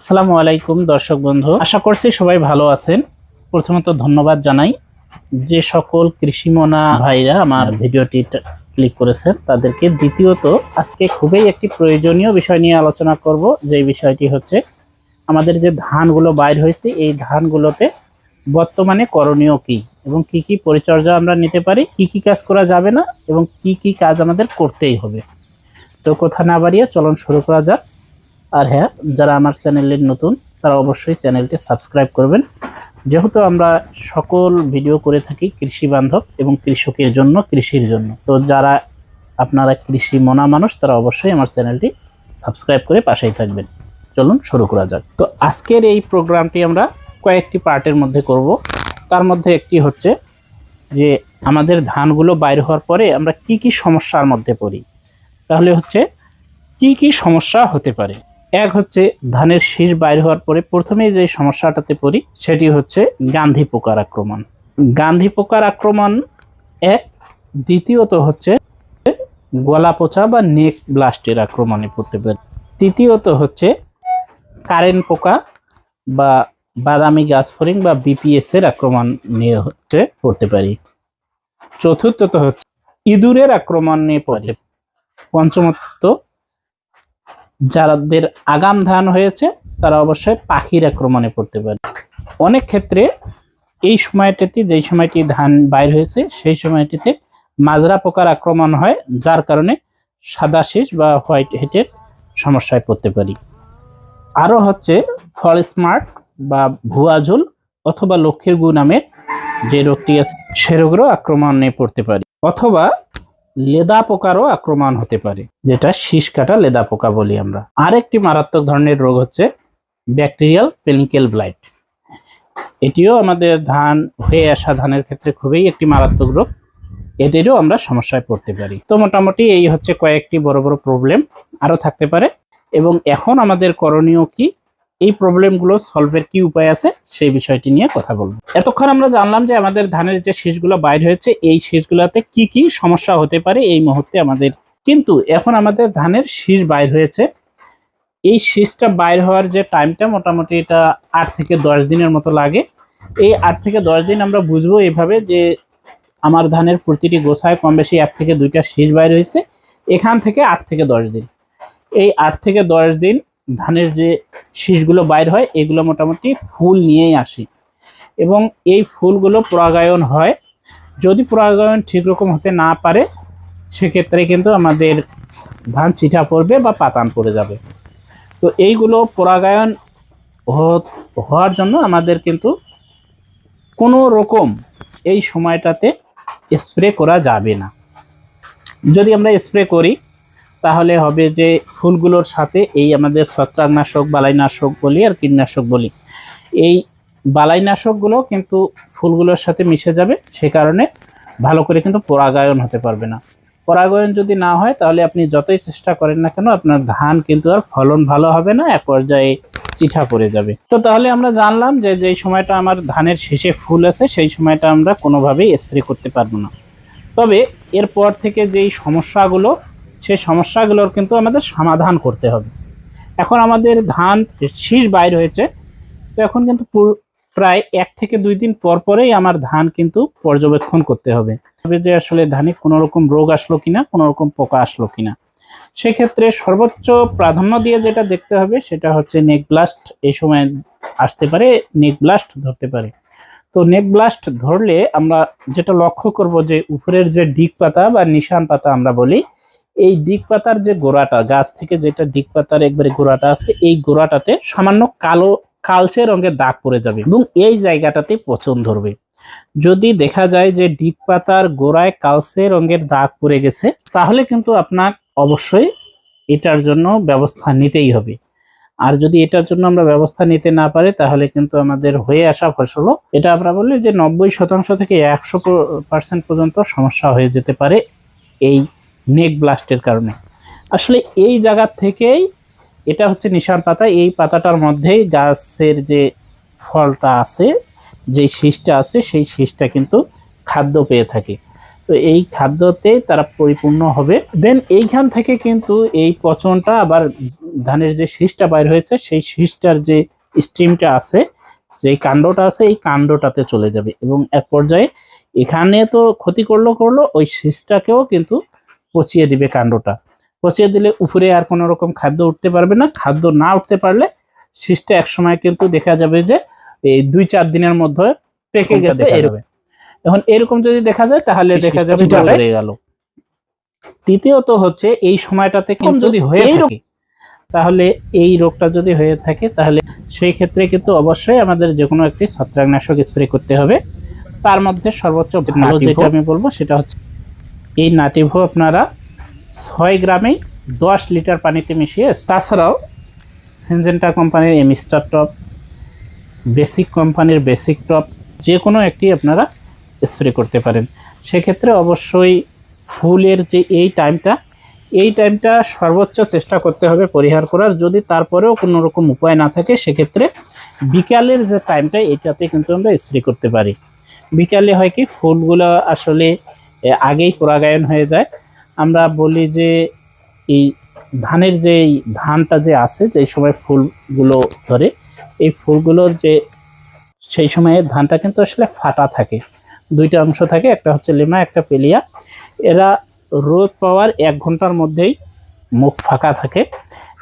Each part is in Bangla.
আসসালামু আলাইকুম দর্শক বন্ধু। আশা করছি সবাই ভালো আছেন। প্রথমত ধন্যবাদ জানাই যে সকল কৃষিমনা ভাইরা আমার ভিডিওটি ক্লিক করেছেন তাদেরকে দ্বিতীয়ত আজকে খুবই একটি প্রয়োজনীয় বিষয় নিয়ে আলোচনা করব যে বিষয়টি হচ্ছে আমাদের যে ধানগুলো বাইর হয়েছে এই ধানগুলোতে বর্তমানে করণীয় কি এবং কি কি পরিচর্যা আমরা নিতে পারি কি কি কাজ করা যাবে না এবং কি কি কাজ আমাদের করতেই হবে। তো কথা না বাড়িয়ে চলন শুরু করা যাক। আর হ্যাঁ যারা আমার চ্যানেলের নতুন, তারা অবশ্যই চ্যানেলটি সাবস্ক্রাইব করবেন। যেহেতু আমরা সকল ভিডিও করে থাকি কৃষি বান্ধব এবং কৃষকের জন্য, কৃষির জন্য। তো যারা আপনারা কৃষি মনা মানুষ, তারা অবশ্যই আমার চ্যানেলটি সাবস্ক্রাইব করে পাশেই থাকবেন। চলুন শুরু করা যাক। তো আজকের এই প্রোগ্রামটি আমরা কয়েকটি পার্টের মধ্যে করব। তার মধ্যে একটি হচ্ছে যে, আমাদের ধানগুলো বাইর হওয়ার পরে আমরা কি কি সমস্যার মধ্যে পড়ি? তাহলে হচ্ছে, কি কি সমস্যা হতে পারে? এক হচ্ছে ধানের শীষ বাইর হওয়ার পরে প্রথমে যে সমস্যাটাতে পড়ি, সেটি হচ্ছে গান্ধী পোকার আক্রমণ। গান্ধী পোকার আক্রমণ এক। দ্বিতীয়ত হচ্ছে গলা পচা বা নেক ব্লাস্টের আক্রমণে পড়তে পারে। তৃতীয়ত হচ্ছে কারেন্ট পোকা বা বাদামি গাছ ফরিং বা বিপিএস এর আক্রমণ নিয়ে হচ্ছে পড়তে পারি। চতুর্থত হচ্ছে ইঁদুরের আক্রমণ নিয়ে পড়তে পঞ্চমত যাদের আগাম ধান হয়েছে, তারা অবশ্যই পাখির আক্রমণে পড়তে পারে। অনেক ক্ষেত্রে এই সময়টাতে, যেই সময়টি ধান বাইর হয়েছে, সেই সময়টিতে মাজরা পোকার আক্রমণ হয়, যার কারণে সাদা শীষ বা হোয়াইট হেটের সমস্যায় পড়তে পারি। আরও হচ্ছে ফল স্মার্ট বা ভুয়া ভুয়াঝুল অথবা লক্ষ্মীর গু নামের যে রোগটি আছে, সে রোগেরও আক্রমণে পড়তে পারি। অথবা লেদা পোকারও আক্রমণ হতে পারে, যেটা শীষ কাটা লেদা পোকা বলি আমরা। আরেকটি মারাত্মক ধরনের রোগ হচ্ছে ব্যাকটেরিয়াল পেলিকেল ব্লাইট। এটিও আমাদের ধান, হয়ে আসা ধানের ক্ষেত্রে খুবই একটি মারাত্মক রোগ। এদেরও আমরা সমস্যায় পড়তে পারি। তো মোটামুটি এই হচ্ছে কয়েকটি বড় বড় প্রবলেম আরও থাকতে পারে। এবং এখন আমাদের করণীয় কি? এই প্রবলেমগুলো সলভের কি উপায় আছে, সেই বিষয়টি নিয়ে কথা বলব। এতক্ষণ আমরা জানলাম যে আমাদের ধানের যে শীষগুলো বাইর হয়েছে, এই শীষগুলোতে কি কি সমস্যা হতে পারে এই মুহূর্তে আমাদের। কিন্তু এখন আমাদের ধানের শীষ বাইর হয়েছে। এই শীষটা বাইর হওয়ার যে টাইমটা মোটামুটি এটা আট থেকে দশ দিনের মতো লাগে। এই আট থেকে দশ দিন আমরা বুঝব এভাবে যে আমার ধানের প্রতিটি গোছায় কম বেশি এক থেকে দুইটা শীষ বাইর হয়েছে, এখান থেকে আট থেকে দশ দিন। এই আট থেকে দশ দিন ধানের যে শীষগুলো বাইর হয়, এগুলো মোটামুটি ফুল নিয়েই আসে। এবং এই ফুলগুলো পরাগায়ন হয়। যদি পরাগায়ন ঠিক রকম হতে না পারে, সেক্ষেত্রে কিন্তু আমাদের ধান চিঠা পড়বে বা পাতান পড়ে যাবে। তো এইগুলো পরাগায়ন হওয়ার জন্য আমাদের কিন্তু কোনো রকম এই সময়টাতে স্প্রে করা যাবে না। যদি আমরা স্প্রে করি তাহলে হবে যে ফুলগুলোর সাথে এই আমাদের ছত্রাকনাশক, বালাইনাশক বলি আর কীটনাশক বলি। এই বালাইনাশকগুলো কিন্তু ফুলগুলোর সাথে মিশে যাবে, সে কারণে ভালো করে কিন্তু পরাগায়ন হতে পারবে না। পরাগায়ন যদি না হয়, তাহলে আপনি যতই চেষ্টা করেন না কেন, আপনার ধান কিন্তু আর ফলন ভালো হবে না, এক পর্যায়ে চিঠা পড়ে যাবে। তো তাহলে আমরা জানলাম যে যেই সময়টা আমার ধানের শেষে ফুল আছে, সেই সময়টা আমরা কোনোভাবেই স্প্রে করতে পারব না। তবে এরপর থেকে যেই সমস্যাগুলো সেই সমস্যাগুলোর কিন্তু আমাদের সমাধান করতে হবে। এখন আমাদের ধান শীষ বাইর হয়েছে, তো এখন কিন্তু প্রায় এক থেকে দুই দিন পর পরেই আমার ধান কিন্তু পর্যবেক্ষণ করতে হবে। তবে যে আসলে ধানে কোনো রকম রোগ আসলো কিনা, কোনো রকম পোকা আসলো কিনা, সেক্ষেত্রে সর্বোচ্চ প্রাধান্য দিয়ে যেটা দেখতে হবে সেটা হচ্ছে নেক ব্লাস্ট, এই সময় আসতে পারে, নেক ব্লাস্ট ধরতে পারে। তো নেক ব্লাস্ট ধরলে আমরা যেটা লক্ষ্য করব যে উপরের যে ডিগ পাতা বা নিশান পাতা আমরা বলি এই ডিগ পাতার যে গোড়াটা, গাছ থেকে যেটা ডিগ পাতার একবারে গোড়াটা আছে, এই গোড়াটাতে সামান্য কালো কালচে রঙের দাগ পড়ে যাবে এবং এই জায়গাটাতে পচন ধরবে। যদি দেখা যায় যে ডিগ পাতার গোড়ায় কালচে রঙের দাগ পড়ে গেছে, তাহলে কিন্তু আপনার অবশ্যই এটার জন্য ব্যবস্থা নিতেই হবে। আর যদি এটার জন্য আমরা ব্যবস্থা নিতে না পারি, তাহলে কিন্তু আমাদের হয়ে আসা ফসলও, এটা আমরা বলি যে নব্বই শতাংশ থেকে একশো পার্সেন্ট পর্যন্ত সমস্যা হয়ে যেতে পারে এই নেক ব্লাস্টের কারণে। আসলে এই জায়গা থেকেই এটা হচ্ছে নিশান পাতা। এই পাতাটার মধ্যেই গাছের যে ফলটা আছে, যে শীষটা আছে, সেই শীষটা কিন্তু খাদ্য পেয়ে থাকে। তো এই খাদ্যতে তারা পরিপূর্ণ হবে। দেন এইখান থেকে কিন্তু এই পচনটা আবার ধানের যে শীষটা বাইর হয়েছে, সেই শীষটার যে স্ট্রিমটা আছে যে কাণ্ডটা আছে, এই কাণ্ডটাতে চলে যাবে। এবং এক পর্যায়ে এখানে তো ক্ষতি করল করল, ওই শীষটাকেও কিন্তু পচিয়ে দিবে কাণ্ডটা। পচিয়ে দিলে উপরে আর কোনো রকম খাদ্য উঠতে পারবে না। খাদ্য না উঠতে পারলে শীষটা একসময় কিন্তু দেখা যাবে যে এই দুই চার দিনের মধ্যে পেকে গেছে এরকম। এখন এরকম যদি দেখা যায় তাহলে দেখা যাবে হয়ে গেল। তৃতীয়ত হচ্ছে এই সময়টাতে কিন্তু যদি হয়ে থাকে তাহলে এই রোগটা যদি হয়ে থাকে তাহলে সেই ক্ষেত্রে কিন্তু অবশ্যই আমাদের যে কোনো একটি ছত্রাকনাশক স্প্রে করতে হবে। তার মধ্যে সর্বোচ্চ ভালো যেটা আমি বলব সেটা হচ্ছে এই নাটিভো আপনারা ছয় গ্রামেই দশ লিটার পানিতে মিশিয়ে, তাছাড়াও সিনজেন্টা কোম্পানির এমিস্টার টপ, বেসিক কোম্পানির বেসিক টপ যে কোনো একটি আপনারা স্প্রে করতে পারেন। সেক্ষেত্রে অবশ্যই ফুলের যে এই টাইমটা এই টাইমটা সর্বোচ্চ চেষ্টা করতে হবে পরিহার করার। যদি তারপরেও কোনো রকম উপায় না থাকে, সেক্ষেত্রে বিকালের যে টাইমটা, এটাতে কিন্তু আমরা স্প্রে করতে পারি। বিকালে হয় কি, ফুলগুলো আসলে আগেই পরাগায়ন হয়ে যায়। আমরা বলি যে এই ধানের যে ধানটা যে আছে, যে সময় ফুলগুলো ধরে, এই ফুলগুলোর যে সেই সময়ে ধানটা কিন্তু আসলে ফাটা থাকে। দুইটা অংশ থাকে, একটা হচ্ছে লেমা, একটা পেলিয়া এরা রোদ পাওয়ার এক ঘণ্টার মধ্যেই মুখ ফাঁকা থাকে।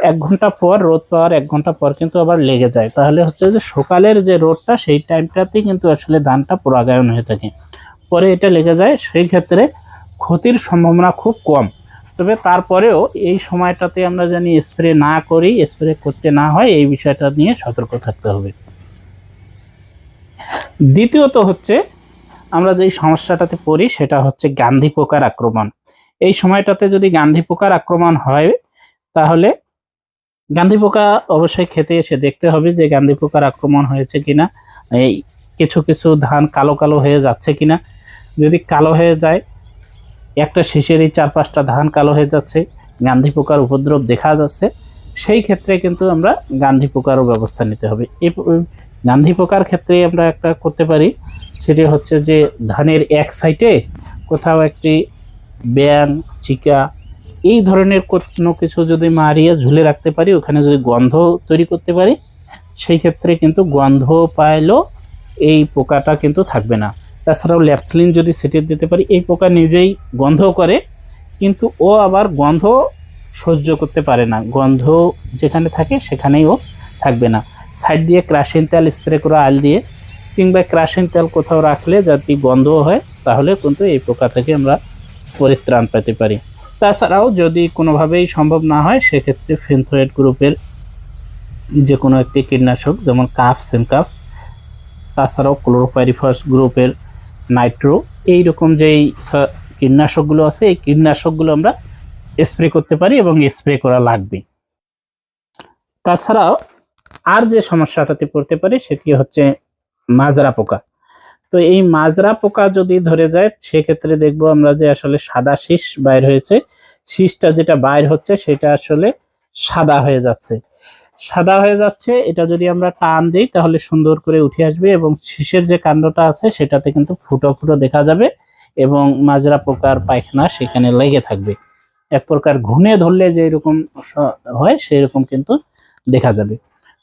এক ঘণ্টা পর, রোদ পাওয়ার এক ঘণ্টা পর কিন্তু আবার লেগে যায়। তাহলে হচ্ছে যে সকালের যে রোদটা, সেই টাইমটাতেই কিন্তু আসলে ধানটা পরাগায়ন হয়ে থাকে। পরে এটা লেগে যায়, সেই ক্ষেত্রে ক্ষতির সম্ভাবনা খুব কম। তবে তারপরেও এই সময়টাতে আমরা জানি স্প্রে না করি, স্প্রে করতে না হয়, এই বিষয়টা নিয়ে সতর্ক থাকতে হবে। দ্বিতীয়ত হচ্ছে, আমরা যেই সমস্যাটাতে পড়ি সেটা হচ্ছে গান্ধী পোকার আক্রমণ। এই সময়টাতে যদি গান্ধী পোকার আক্রমণ হয়, তাহলে গান্ধী পোকা অবশ্যই খেতে এসে দেখতে হবে যে গান্ধী পোকার আক্রমণ হয়েছে কিনা, এই কিছু কিছু ধান কালো কালো হয়ে যাচ্ছে কিনা। যদি কালো হয়ে যায়, একটা শিশেরই চার পাঁচটা ধান কালো হয়ে যাচ্ছে, গান্ধী পোকার উপদ্রব দেখা যাচ্ছে, সেই ক্ষেত্রে কিন্তু আমরা গান্ধী পোকারও ব্যবস্থা নিতে হবে। প- গান্ধী পোকার ক্ষেত্রে আমরা একটা করতে পারি, সেটি হচ্ছে যে ধানের এক সাইডে কোথাও একটি ব্যাং চিকা, এই ধরনের কোনো কিছু যদি মারিয়ে ঝুলে রাখতে পারি, ওখানে যদি গন্ধ তৈরি করতে পারি, সেই ক্ষেত্রে কিন্তু গন্ধ পাইলেও এই পোকাটা কিন্তু থাকবে না। তাছাড়াও ল্যাপথলিন যদি সেটিয়ে দিতে পারি, এই পোকা নিজেই গন্ধ করে, কিন্তু ও আবার গন্ধ সহ্য করতে পারে না। গন্ধ যেখানে থাকে সেখানেই ও থাকবে না। সাইড দিয়ে ক্রাশিন তেল স্প্রে করা আল দিয়ে, কিংবা ক্রাশিন তেল কোথাও রাখলে যদি গন্ধ হয়, তাহলে কিন্তু এই পোকা থেকে আমরা পরিত্রাণ পেতে পারি। তাছাড়াও যদি কোনোভাবেই সম্ভব না হয়, সেক্ষেত্রে ফেন্থোয়েড গ্রুপের যে কোনো একটি কীটনাশক, যেমন কাফ, সেমকাফ, তাছাড়াও ক্লোরোপাইরিফাস গ্রুপের নাইট্রো, এইরকম যেই স- কীটনাশকগুলো আছে, এই কীটনাশকগুলো আমরা স্প্রে করতে পারি এবং স্প্রে করা লাগবে তাছাড়াও আর যে সমস্যাটাতে পড়তে পারি সেটি হচ্ছে মাজরা পোকা। তো এই মাজরা পোকা যদি ধরে যায়, সেক্ষেত্রে দেখব আমরা যে আসলে সাদা শীষ বাইর হয়েছে। শীষটা যেটা বাইর হচ্ছে, সেটা আসলে সাদা হয়ে যাচ্ছে। সাদা হয়ে যাচ্ছে, এটা যদি আমরা টান দিই তাহলে সুন্দর করে উঠে আসবে এবং শীষের যে কাণ্ডটা আছে সেটাতে কিন্তু ফুটো ফুটো দেখা যাবে এবং মাজরা পোকার পায়খানা সেখানে লেগে থাকবে। এক প্রকার ঘুনে ধরলে যে এরকম হয় সেই রকম কিন্তু দেখা যাবে।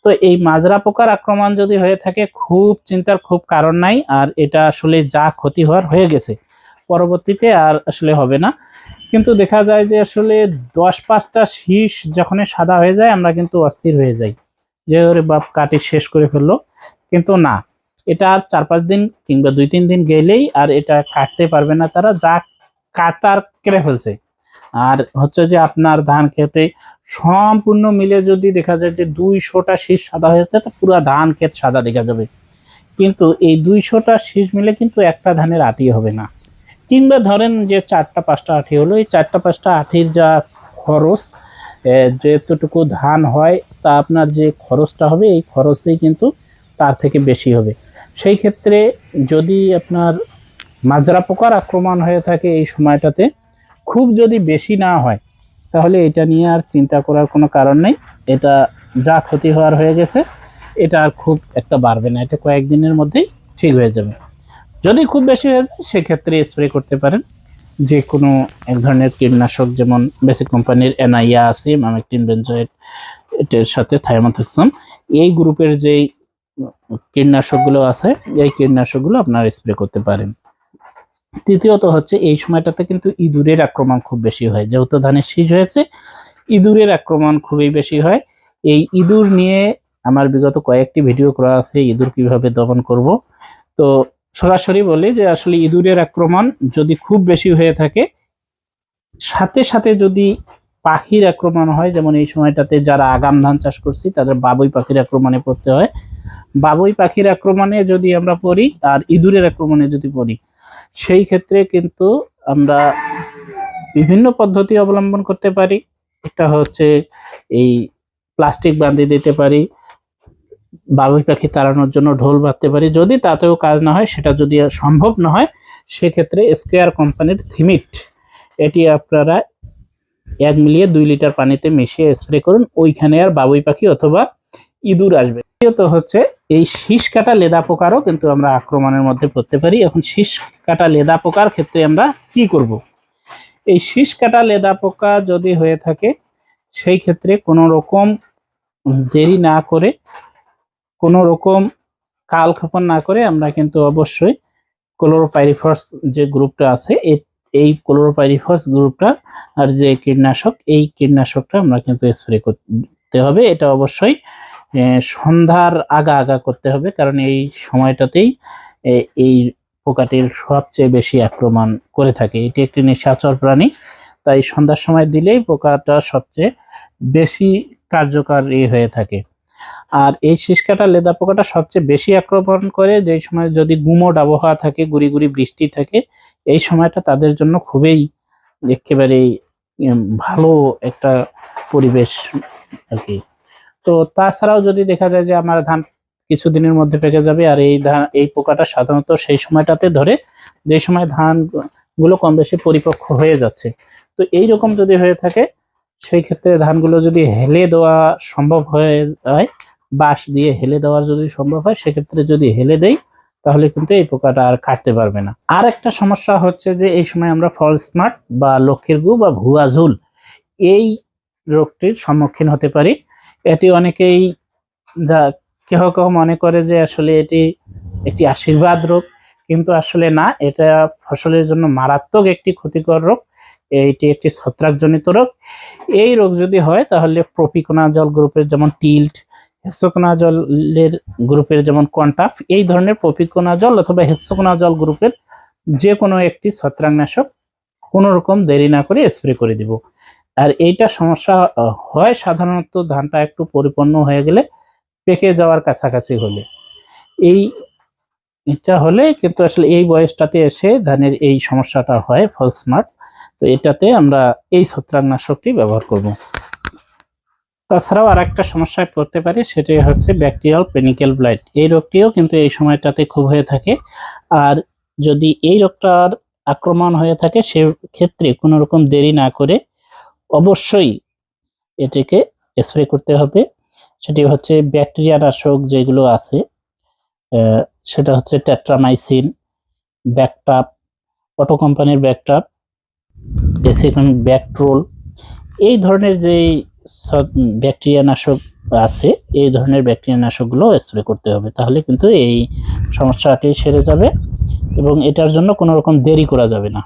তো এই মাজরা পোকার আক্রমণ যদি হয়ে থাকে, খুব চিন্তার খুব কারণ নাই, আর এটা আসলে যা ক্ষতি হওয়ার হয়ে গেছে, পরবর্তীতে আর আসলে হবে না। কিন্তু দেখা যায় যে আসলে দশ পাঁচটা শীষ যখন সাদা হয়ে যায়, আমরা কিন্তু অস্থির হয়ে যাই। যে ওরে বাপ, কাটি শেষ করে ফেলল। কিন্তু না, এটা আর চার পাঁচ দিন কিংবা দুই তিন দিন গেলেই আর এটা কাটতে পারবে না তারা, যা কাটার কেটে ফেলছে। আর হচ্ছে যে আপনার ধান খেতে সম্পূর্ণ মিলে যদি দেখা যায় যে দুইশোটা শীষ সাদা হয়েছে তো পুরো ধান ক্ষেত সাদা দেখা যাবে। কিন্তু এই দুইশোটা শীষ মিলে কিন্তু একটা ধানের আটি হবে না। কিংবা ধরেন যে চারটা পাঁচটা আঠি হলো, এই চারটা পাঁচটা আঠির যা খরচ যতটুকু ধান হয়, তা আপনার যে খরচটা হবে, এই খরচেই কিন্তু তার থেকে বেশি হবে। সেই ক্ষেত্রে যদি আপনার মাজরা পোকার আক্রমণ হয়ে থাকে এই সময়টাতে, খুব যদি বেশি না হয়, তাহলে এটা নিয়ে আর চিন্তা করার কোনো কারণ নেই। এটা যা ক্ষতি হওয়ার হয়ে গেছে, এটা আর খুব একটা বাড়বে না। এটা কয়েকদিনের মধ্যেই ঠিক হয়ে যাবে। যদি খুব বেশি হয়ে যায়, সেক্ষেত্রে স্প্রে করতে পারেন। যে কোনো এক ধরনের কীটনাশক, যেমন বেসিক কোম্পানির এনআইয়া আছে মামেকটিন বেনজয়েট এটার সাথে থাইমাথক্সাম এই গ্রুপের যেই কীটনাশকগুলো আছে, এই কীটনাশকগুলো আপনারা স্প্রে করতে পারেন। তৃতীয়ত হচ্ছে, এই সময়টাতে কিন্তু ইঁদুরের আক্রমণ খুব বেশি হয়। যেহেতু ধানের শীষ হয়েছে, ইঁদুরের আক্রমণ খুবই বেশি হয়। এই ইঁদুর নিয়ে আমার বিগত কয়েকটি ভিডিও করা আছে ইঁদুর কীভাবে দমন করব, তো সরাসরি বলি যে আসলে ইঁদুরের আক্রমণ যদি খুব বেশি হয়ে থাকে, সাথে সাথে যদি পাখির আক্রমণ হয়, যেমন এই সময়টাতে যারা আগাম ধান চাষ করছি, তাদের বাবুই পাখির আক্রমণে পড়তে হয়। বাবুই পাখির আক্রমণে যদি আমরা পড়ি আর ইঁদুরের আক্রমণে যদি পড়ি, সেই ক্ষেত্রে কিন্তু আমরা বিভিন্ন পদ্ধতি অবলম্বন করতে পারি। এটা হচ্ছে এই প্লাস্টিক বাঁধিয়ে দিতে পারি বাবুই পাখি তাড়ানোর জন্য ঢোল বাঁধতে পারি। যদি তাতেও কাজ না হয়, সেটা যদি সম্ভব না হয়, সেক্ষেত্রে স্কোয়ার কোম্পানির থিমিট এটি আপনারা এক মিলিয়ে দুই লিটার পানিতে মিশিয়ে স্প্রে করুন। ওইখানে আর বাবুই পাখি অথবা ইঁদুর আসবে। দ্বিতীয়ত হচ্ছে, এই শীষ কাটা লেদা পোকারও কিন্তু আমরা আক্রমণের মধ্যে পড়তে পারি। এখন শীষ কাটা লেদা পোকার ক্ষেত্রে আমরা কি করব? এই শীষ কাটা লেদা পোকা যদি হয়ে থাকে, সেই ক্ষেত্রে কোনো রকম দেরি না করে কোনো রকম কাল ক্ষেপণ না করে আমরা কিন্তু অবশ্যই ক্লোরোপাইরিফস যে গ্রুপটা আছে এই ক্লোরোপাইরিফস গ্রুপটা আর যে কীটনাশক, এই কীটনাশকটা আমরা কিন্তু স্প্রে করতে হবে। এটা অবশ্যই সন্ধ্যার আগা আগা করতে হবে, কারণ এই সময়টাতেই এই পোকাটির সবচেয়ে বেশি আক্রমণ করে থাকে। এটি একটি নিশাচর প্রাণী, তাই সন্ধ্যার সময় দিলেই পোকাটা সবচেয়ে বেশি কার্যকারী হয়ে থাকে। আর এই শীষকাটা লেদা পোকাটা সবচেয়ে বেশি আক্রমণ করে যেই সময় যদি গুমোট আবহাওয়া থাকে, গুড়ি গুড়ি বৃষ্টি থাকে, এই সময়টা তাদের জন্য খুবই একেবারে ভালো একটা পরিবেশ আর কি। তো তাছাড়াও যদি দেখা যায় যে আমার ধান কিছুদিনের মধ্যে পেকে যাবে আর এই ধান, এই পোকাটা সাধারণত সেই সময়টাতে ধরে যে সময় ধানগুলো কম বেশি পরিপক্ক হয়ে যাচ্ছে। তো এই রকম যদি হয়ে থাকে, সেই ক্ষেত্রে ধানগুলো যদি হেলে দেওয়া সম্ভব হয়ে যায় বাঁশ দিয়ে হেলে দেওয়ার যদি সম্ভব হয়, সেক্ষেত্রে যদি হেলে দেই, তাহলে কিন্তু এই পোকাটা আর কাটতে পারবে না। আর একটা সমস্যা হচ্ছে যে, এই সময় আমরা ফল স্মার্ট বা লক্ষ্মীর গু বা ভুয়া ঝুল, এই রোগটির সম্মুখীন হতে পারি। এটি অনেকেই যা কেহ কেহ মনে করে যে, আসলে এটি একটি আশীর্বাদ রোগ, কিন্তু আসলে না, এটা ফসলের জন্য মারাত্মক একটি ক্ষতিকর রোগ। এইটি একটি ছত্রাকজনিত রোগ। এই রোগ যদি হয়, তাহলে প্রপিকোনাজল গ্রুপের যেমন টিল্ট হেক্সোকোনাজলের গ্রুপের যেমন কন্টাফ এই ধরনের প্রপিকোনাজল অথবা হেক্সোকোনাজল গ্রুপের যে কোনো একটি ছত্রাকনাশক কোনো রকম দেরি না করে স্প্রে করে দিব। আর এইটা সমস্যা হয় সাধারণত ধানটা একটু পরিপূর্ণ হয়ে গেলে পেকে যাওয়ার কাছাকাছি হলে। এই, এটা হলে কিন্তু আসলে এই বয়সটাতে এসে ধানের এই সমস্যাটা হয় ফল স্মার্ট তো এটাতে আমরা এই ছত্রাকনাশকটি ব্যবহার করব। তাছাড়াও আর একটা সমস্যায় পড়তে পারে সেটি হচ্ছে ব্যাকটেরিয়াল পেনিক্যাল ব্লাইট এই রোগটিও কিন্তু এই সময়টাতে খুব হয়ে থাকে। আর যদি এই রোগটার আক্রমণ হয়ে থাকে সে ক্ষেত্রে কোনো রকম দেরি না করে অবশ্যই এটিকে স্প্রে করতে হবে। সেটি হচ্ছে ব্যাকটেরিয়া নাশক যেগুলো আছে সেটা হচ্ছে টেট্রামাইসিন ব্যাকটাপ অটো কোম্পানির ব্যাকটাপ এসিকন ব্যাকট্রোল এই ধরনের যেই ব্যাকটেরিয়া নাশক আছে, এই ধরনের ব্যাকটেরিয়া নাশকগুলো স্প্রে করতে হবে। তাহলে কিন্তু এই সমস্যাটি সেরে যাবে এবং এটার জন্য কোনো রকম দেরি করা যাবে না।